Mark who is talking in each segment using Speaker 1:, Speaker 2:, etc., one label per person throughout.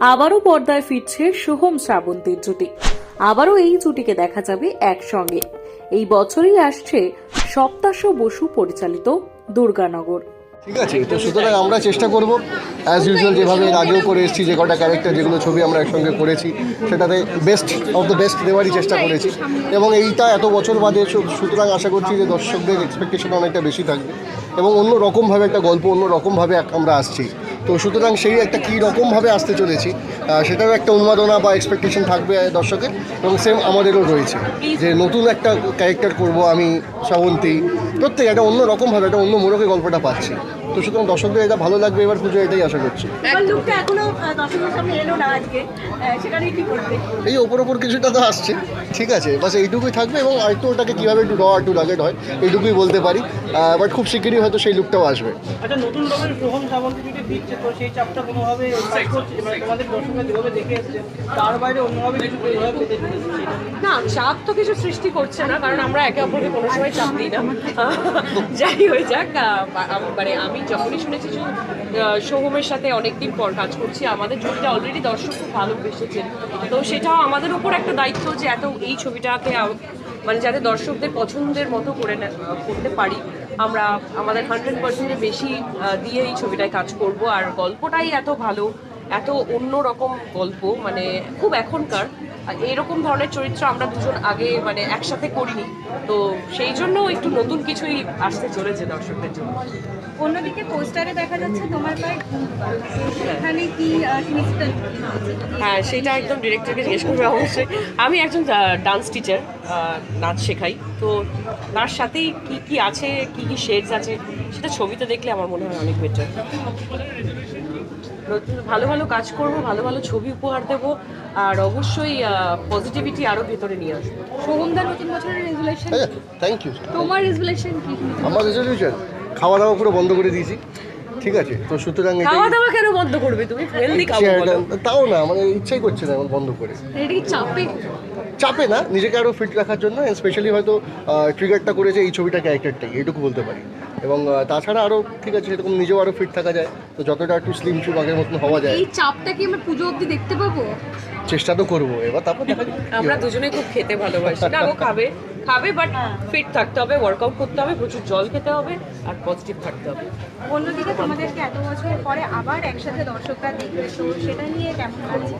Speaker 1: আবারও পর্দায় ফিরছে সোহম শ্রাবন্তীর জুটি। আবারও এই জুটিকে দেখা যাবে একসঙ্গে। এই বছরই আসছে সপ্তাশ বসু পরিচালিত দুর্গানগর।
Speaker 2: ঠিক আছে, তো সুতরাং আমরা চেষ্টা করব অ্যাজ ইউজুয়াল যেভাবে আগেও করে এসেছি, যে কটা ক্যারেক্টার যেগুলো ছবি আমরা একসঙ্গে করেছি, সেটাতে বেস্ট অফ দ্য বেস্ট দেওয়ারই চেষ্টা করেছি। এবং এইটা এত বছর বাদে সুতরাং আশা করছি যে দর্শকদের এক্সপেকটেশন অনেকটা বেশি থাকবে। এবং অন্য রকমভাবে একটা গল্প অন্য রকমভাবে আমরা আসছি। তো সুতরাং সেই একটা কী রকমভাবে আসতে চলেছি সেটারও একটা উন্মাদনা বা এক্সপেকটেশন থাকবে দর্শকের এবং সেম আমাদেরও রয়েছে যে নতুন একটা ক্যারেক্টার করব আমি শ্রাবন্তী প্রত্যেক একটা অন্য রকমভাবে একটা অন্য মোড়কে গল্পটা পাচ্ছি। তো সুতরাং দর্শকদের এটা ভালো লাগবে এবার পুজো এটাই আশা করছি।
Speaker 3: তোমার লুকটা এখনও আহ, দর্শকের সামনে এলো না আজকে আহ, সেটা নিয়ে কি করবে?
Speaker 2: এই ওপর ওপর কিছুটা তো আসছে ঠিক আছে বাস এইটুকুই থাকবে এবং আরেকটু ওটাকে কীভাবে একটু র একটু রাগেড হয় এইটুকুই বলতে পারি বাট খুব শিগগিরই হয়তো সেই লুকটাও আসবে।
Speaker 4: আচ্ছা নতুন রকমের সোহম শ্রাবন্তীকে দিচ্ছে তো সেই চাপটা কোনোভাবে মানে তোমাদের দর্শকরা যেভাবে দেখে এসছে তার বাইরে অন্যভাবে কিছু এইভাবে পেতে।
Speaker 5: না চাপ তো কিছু সৃষ্টি করছে না কারণ আমরা একে অপরকে কোনো সময় চাপ দিই না। যাই হয়ে যাক মানে আমি যখনই শুনেছি যে সোহমের সাথে অনেকদিন পর কাজ করছি আমাদের ছবিটা অলরেডি দর্শক খুব ভালোবেসেছেন তো সেটাও আমাদের উপর একটা দায়িত্ব যে এত এই ছবিটাকে মানে যাতে দর্শকদের পছন্দের মতো করে নে- করতে পারি। আমরা আমাদের হান্ড্রেড পার্সেন্টের বেশি দিয়ে এই ছবিটায় কাজ করব। আর গল্পটাই এত ভালো এত অন্য রকম গল্প মানে খুব এখনকার। আর এরকম ধরনের চরিত্র আমরা দুজন আগে মানে একসাথে করিনি। তো সেই জন্য একটু নতুন কিছুই আসতে চলেছে দর্শকদের জন্য।
Speaker 3: অন্যদিকে পোস্টারে দেখা যাচ্ছে তোমার পায়ে এখানে কি
Speaker 5: হ্যাঁ সেটা একদম ডিরেক্টরকে জিজ্ঞেস করবে অবশ্যই। আমি একজন ডান্স টিচার নাচ শেখাই। তো তার সাথেই কি কি আছে কি কি শেডস আছে সেটা ছবিতে দেখলে আমার মনে হয় অনেক বেটার নতুন ভালো ভালো কাজ করব ভালো ভালো ছবি উপহার দেব আর অবশ্যই পজিটিভিটি আরও ভেতরে নিয়ে আসব।
Speaker 3: সোহমদার নতুন বছরের রেজুলেশন
Speaker 2: থ্যাংক ইউ
Speaker 3: তোমার রেজুলেশন কি?
Speaker 2: আমার রেজুলেশন খাওয়া দাওয়া পুরো বন্ধ করে দিয়েছি। ঠিক আছে তো সুতরাং
Speaker 5: খাওয়া দাওয়া কেন বন্ধ করবে? তুমি হেলদি খাব
Speaker 2: তাও না মানে ইচ্ছাই করছে না বন্ধ করে।
Speaker 3: এটা কি চাপে।
Speaker 2: চাপে না নিজেকে আরও ফিট রাখার জন্য অ্যান্ড স্পেশালি হয়তো ট্রিগারটা করেছে এই ছবিটা ক্যারেক্টারটাই এইটুকু বলতে পারি। এবং তাছাড়া আরও ঠিক আছে সেরকম নিজেও আরও ফিট থাকা যায় তো যতটা একটু স্লিম শুভ আগের মতন হওয়া যায়।
Speaker 3: এই চাপটা কি আমরা পুজো অবধি দেখতে পাবো?
Speaker 2: চেষ্টা তো করব এবার তারপর দেখা যাক।
Speaker 5: আমরা
Speaker 2: দুজনে
Speaker 5: দুজনেই খুব খেতে ভালোবাসি। না ও খাবে? খাবে বাট ফিট থাকতে হবে ওয়ার্কআউট করতে হবে প্রচুর জল খেতে হবে আর পজিটিভ থাকতে হবে।
Speaker 3: অন্যদিকে তোমাদেরকে এত বছর পরে আবার একসাথে দর্শকরা দেখবে তো সেটা নিয়ে কেমন লাগছে?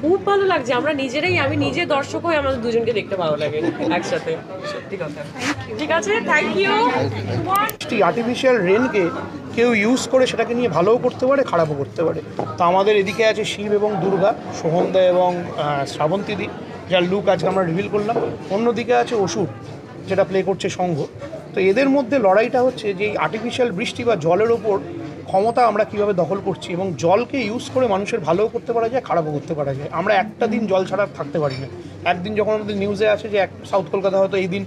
Speaker 5: খুব ভালো লাগছে। আমরা নিজেরাই আমি নিজে দর্শক হয়ে আমাদের দুজনকে দেখতে ভালো লাগে একসাথে। সত্যি কথা। ঠিক আছে? থ্যাংক ইউ
Speaker 6: আর্টিফিশিয়াল রেনকে কেউ ইউজ করে সেটাকে নিয়ে ভালোও করতে পারে খারাপও করতে পারে। তো আমাদের এদিকে আছে শিব এবং দুর্গা সোহমদা এবং শ্রাবন্তীদি যার লুক আজকে আমরা রিভিল করলাম। অন্যদিকে আছে অসুর, যেটা প্লে করছে সংঘ তো এদের মধ্যে লড়াইটা হচ্ছে যে এই আর্টিফিশিয়াল বৃষ্টি বা জলের ওপর ক্ষমতা আমরা কীভাবে দখল করছি এবং জলকে ইউজ করে মানুষের ভালোও করতে পারা যায়, খারাপও করতে পারা যায়। আমরা একটা দিন জল ছাড়া থাকতে পারি না। একদিন যখন আমাদের নিউজে আছে যে এক সাউথ কলকাতা হয়তো এই দিন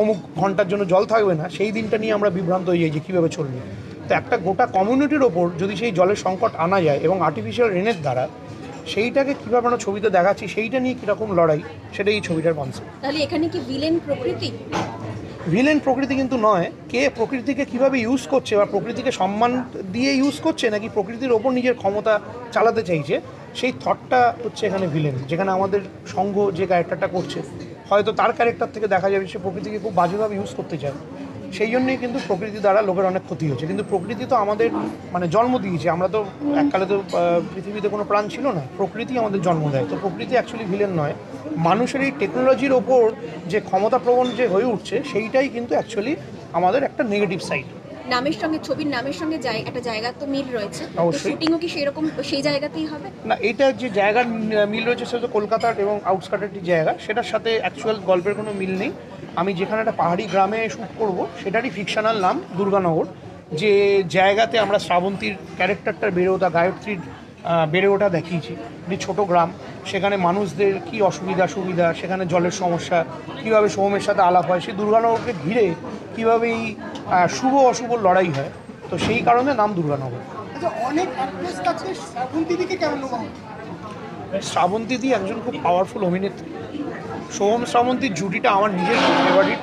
Speaker 6: অমুক ঘণ্টার জন্য জল থাকবে না, সেই দিনটা নিয়ে আমরা বিভ্রান্ত হয়ে যাই যে কীভাবে চলবে। তো একটা গোটা কমিউনিটির ওপর যদি সেই জলের সংকট আনা যায় এবং আর্টিফিশিয়াল রেনের দ্বারা সেইটাকে কীভাবে আমরা ছবিতে দেখাচ্ছি সেইটা নিয়ে কীরকম লড়াই সেটাই এই ছবিটার কনসেপ্ট
Speaker 3: তাহলে এখানে কি ভিলেন প্রকৃতি?
Speaker 6: ভিলেন প্রকৃতি কিন্তু নয়। কে প্রকৃতিকে কীভাবে ইউজ করছে বা প্রকৃতিকে সম্মান দিয়ে ইউজ করছে নাকি প্রকৃতির ওপর নিজের ক্ষমতা চালাতে চাইছে সেই থটটা হচ্ছে এখানে ভিলেন যেখানে আমাদের সংঘ যে ক্যারেক্টারটা করছে হয়তো তার ক্যারেক্টার থেকে দেখা যাবে সে প্রকৃতিকে খুব বাজেভাবে ইউজ করতে চায়। সেই জন্যই কিন্তু প্রকৃতি দ্বারা লোকের অনেক ক্ষতি হচ্ছে কিন্তু প্রকৃতি তো আমাদের মানে জন্ম দিয়েছে। আমরা তো এককালে তো পৃথিবীতে কোনো প্রাণ ছিল না। প্রকৃতি আমাদের জন্ম দেয়। তো প্রকৃতি অ্যাকচুয়ালি ভিলেন নয়। মানুষের এই টেকনোলজির ওপর যে ক্ষমতা প্রবণ যে হয়ে উঠছে, সেইটাই কিন্তু অ্যাকচুয়ালি আমাদের একটা নেগেটিভ সাইড
Speaker 3: নামের সঙ্গে ছবির নামের সঙ্গে যাই একটা জায়গা তো মিল রয়েছে। শুটিংও কি সেরকম সেই জায়গাতেই হবে?
Speaker 6: না এটা যে জায়গার মিল রয়েছে সেটা কলকাতার এবং আউটস্কার্টের যে জায়গা সেটার সাথে অ্যাকচুয়াল গল্পের কোনো মিল নেই। আমি যেখানে একটা পাহাড়ি গ্রামে শ্যুট করব সেটারই ফিকশনাল নাম দুর্গানগর যে জায়গাতে আমরা শ্রাবন্তীর ক্যারেক্টারটার বেড়ে ওঠা গায়ত্রীর বেড়ে ওঠা দেখিয়েছি। যে ছোটো গ্রাম সেখানে মানুষদের কি অসুবিধা সুবিধা সেখানে জলের সমস্যা কীভাবে সোহমের সাথে আলাপ হয় সেই দুর্গানগরকে ঘিরে কীভাবে এই শুভ অশুভ লড়াই হয়। তো সেই কারণে নাম দুর্গানগর।
Speaker 7: আচ্ছা অনেক শ্রাবন্তী
Speaker 6: দি একজন খুব পাওয়ারফুল অভিনেত্রী। সোহম শ্রাবন্তীর জুটিটা আমার নিজের ফেভারিট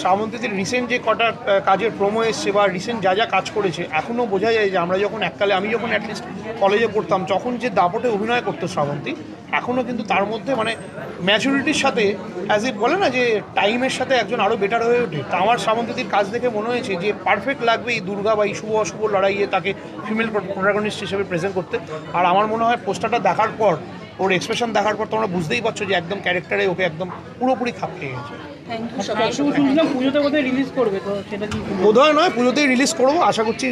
Speaker 6: শ্রাবন্তীদের রিসেন্ট যে কটা কাজের প্রোমো এসছে বা রিসেন্ট যা যা কাজ করেছে এখনও বোঝা যায় যে আমরা যখন এককালে, আমি যখন অ্যাটলিস্ট কলেজে পড়তাম, তখন যে দাপটে অভিনয় করতো শ্রাবন্তী এখনও কিন্তু তার মধ্যে মানে ম্যাচুরিটির সাথে অ্যাজ ইট বলে না যে টাইমের সাথে একজন আরও বেটার হয়ে ওঠে। তা আমার শ্রাবন্তীদির কাজ দেখে মনে হয়েছে যে পারফেক্ট লাগবে এই দুর্গা বা এই শুভ অশুভ লড়াইয়ে তাকে ফিমেল প্রোটাগনিস্ট হিসেবে প্রেজেন্ট করতে। আর আমার মনে হয় পোস্টারটা দেখার পর, ওর এক্সপ্রেশন দেখার পর তোমরা বুঝতেই পারছ যে একদম ক্যারেক্টারে ওকে একদম পুরোপুরি খাপ খেয়ে গেছে।
Speaker 4: বোধহয় রিলিজ করবে তো সেটা কি
Speaker 6: বোধহয় নয় পুজোতেই রিলিজ করব আশা করছি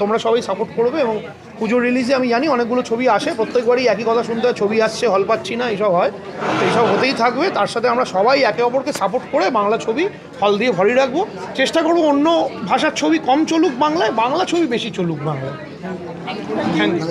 Speaker 6: তোমরা সবাই সাপোর্ট করবে এবং পুজোর রিলিজে আমি জানি অনেকগুলো ছবি আসে প্রত্যেকবারই একই কথা শুনতে হয় ছবি আসছে হল পাচ্ছি না এইসব হয় তো এইসব হতেই থাকবে তার সাথে আমরা সবাই একে অপরকে সাপোর্ট করে বাংলা ছবি হল দিয়ে ভরিয়ে রাখব চেষ্টা করব অন্য ভাষার ছবি কম চলুক বাংলায় বাংলা ছবি বেশি চলুক বাংলায়। Thank you